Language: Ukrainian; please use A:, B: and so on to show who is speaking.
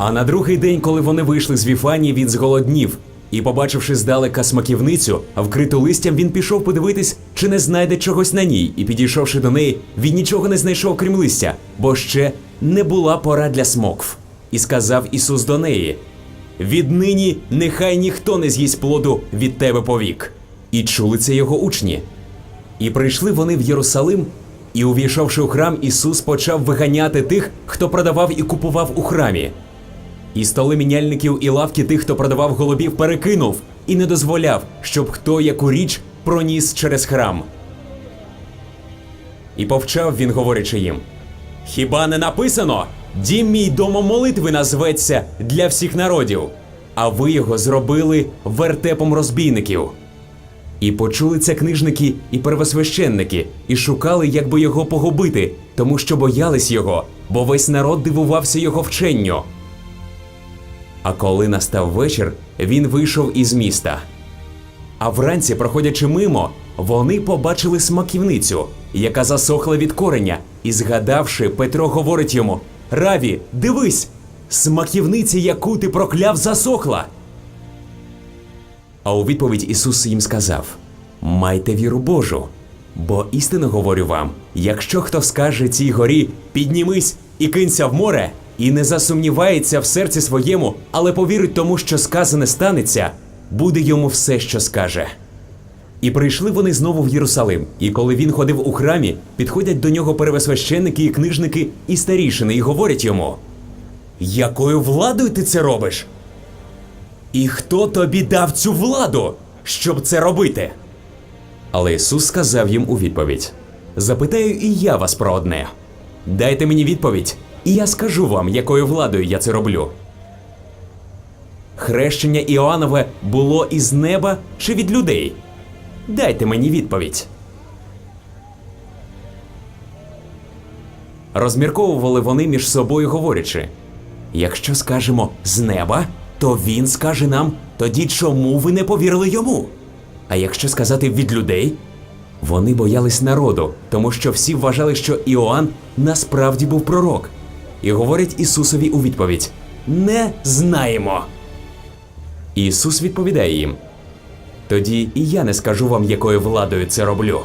A: А на другий день, коли вони вийшли з Віфанії, він зголоднів. І, побачивши здалека смаківницю, вкриту листям, він пішов подивитись, чи не знайде чогось на ній. І підійшовши до неї, він нічого не знайшов, крім листя, бо ще не була пора для смокв. І сказав Ісус до неї: Віднині нехай ніхто не з'їсть плоду від тебе повік. І чули це його учні. І прийшли вони в Єрусалим, і, увійшовши у храм, Ісус почав виганяти тих, хто продавав і купував у храмі. І столи міняльників і лавки тих, хто продавав голубів, перекинув і не дозволяв, щоб хто яку річ проніс через храм. І повчав він, говорячи їм: Хіба не написано? Дім мій домом молитви назветься для всіх народів, а ви його зробили вертепом розбійників. І почули це книжники і первосвященники, і шукали, як би його погубити, тому що боялись його, бо весь народ дивувався його вченню. А коли настав вечір, він вийшов із міста. А вранці, проходячи мимо, вони побачили смаківницю, яка засохла від кореня, і згадавши, Петро говорить йому: Раві, дивись, смаківниця, яку ти прокляв, засохла. А у відповідь Ісус їм сказав: Майте віру Божу. Бо істинно говорю вам: якщо хто скаже цій горі, піднімись і кинься в море, і не засумнівається в серці своєму, але повірить тому, що сказане станеться, буде йому все, що скаже. І прийшли вони знову в Єрусалим. І коли він ходив у храмі, підходять до нього первосвященники і книжники і старішини, і говорять йому: Якою владою ти це робиш? І хто тобі дав цю владу, щоб це робити? Але Ісус сказав їм у відповідь: Запитаю і я вас про одне. Дайте мені відповідь, і я скажу вам, якою владою я це роблю. Хрещення Іоаннове було із неба чи від людей? Дайте мені відповідь. Розмірковували вони між собою, говорячи: якщо скажемо з неба, то він скаже нам, тоді чому ви не повірили йому? А якщо сказати від людей, вони боялись народу, тому що всі вважали, що Іоанн насправді був пророк. І говорять Ісусові у відповідь: Не знаємо. Ісус відповідає їм: Тоді і я не скажу вам, якою владою це роблю.